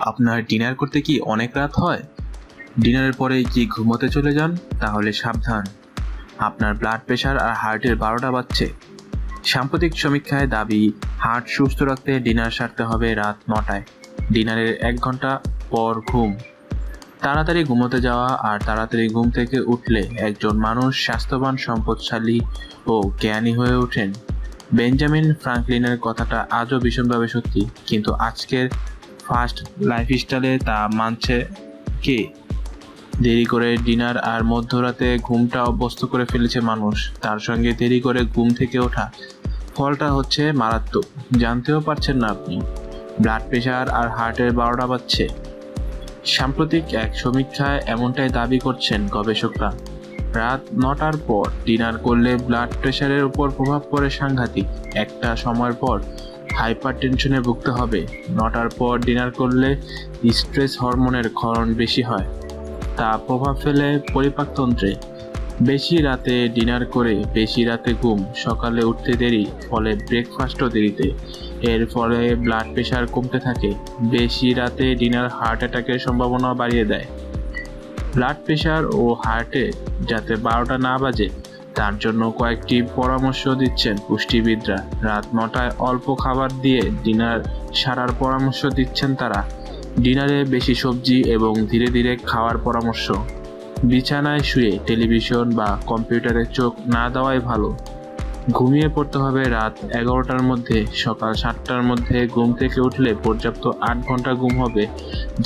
আপনার ডিনার করতে কি অনেক রাত হয়? ডিনারের পরে কি ঘুমোতে চলে যান? তাহলে সাবধান। আপনার ব্লাড প্রেশার আর হার্টের বারোটা বাজছে। সাম্প্রতিক সমীক্ষায় দাবি হার্ট সুস্থ রাখতে ডিনার সারতে হবে রাত নটায়। ডিনারের এক ঘণ্টা পর ঘুম। তাড়াতাড়ি ঘুমোতে যাওয়া আর তাড়াতাড়ি ঘুম থেকে উঠলে একজন মানুষ স্বাস্থ্যবান, সম্পদশালী ও জ্ঞানী হয়ে ওঠেন। বেঞ্জামিন ফ্রাঙ্কলিনের কথাটা আজও ভীষণভাবে সত্যি, কিন্তু আজকের ফাস্ট লাইফস্টাইলে তা মানছে কে? দেরি করে ডিনার আর মধ্যরাতে ঘুমটা অভ্যস্ত করে ফেলেছে মানুষ। তার সঙ্গে দেরি করে ঘুম থেকে ওঠা। ফলটা হচ্ছে মারাত্মক। জানতেও পারছেন না আপনি। ব্লাড প্রেশার আর হার্টের বারোটা বাজছে। সাম্প্রতিক এক সমীক্ষায় এমনটাই দাবি করছেন গবেষকরা। রাত নটার পর ডিনার করলে ব্লাড প্রেশারের উপর প্রভাব পড়ে সাংঘাতিক। একটা সময়ের পর হাইপার টেনশনে ভুগতে হবে। নটার পর ডিনার করলে স্ট্রেস হরমোনের ক্ষরণ বেশি হয়। তা প্রভাব ফেলে পরিপাকতন্ত্রে বেশি রাতে ডিনার করে বেশি রাতে ঘুম, সকালে উঠতে দেরি, ফলে ব্রেকফাস্টও দেরিতে। এর ফলে ব্লাড প্রেশার কমতে থাকে। বেশি রাতে ডিনার হার্ট অ্যাটাকের সম্ভাবনা বাড়িয়ে দেয়। ব্লাড প্রেশার ও হার্টে যাতে বারোটা না বাজে, তার জন্য কয়েকটি পরামর্শ দিচ্ছেন পুষ্টিবিদরা। রাত নটায় অল্প খাবার দিয়ে ডিনার সারার পরামর্শ দিচ্ছেন তারা। ডিনারে বেশি সবজি এবং ধীরে ধীরে খাওয়ার পরামর্শ। বিছানায় শুয়ে টেলিভিশন বা কম্পিউটারে চোখ না দেওয়াই ভালো। ঘুমিয়ে পড়তে হবে রাত এগারোটার মধ্যে, সকাল সাতটার মধ্যে ঘুম থেকে উঠলে পর্যাপ্ত আট ঘণ্টা ঘুম হবে,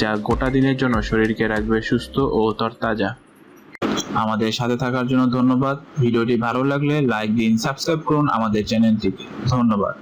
যা গোটা দিনের জন্য শরীরকে রাখবে সুস্থ ও তরতাজা। আমাদের সাথে থাকার জন্য ধন্যবাদ। ভিডিওটি ভালো লাগলে লাইক দিন, সাবস্ক্রাইব করুন আমাদের চ্যানেলটি ধন্যবাদ।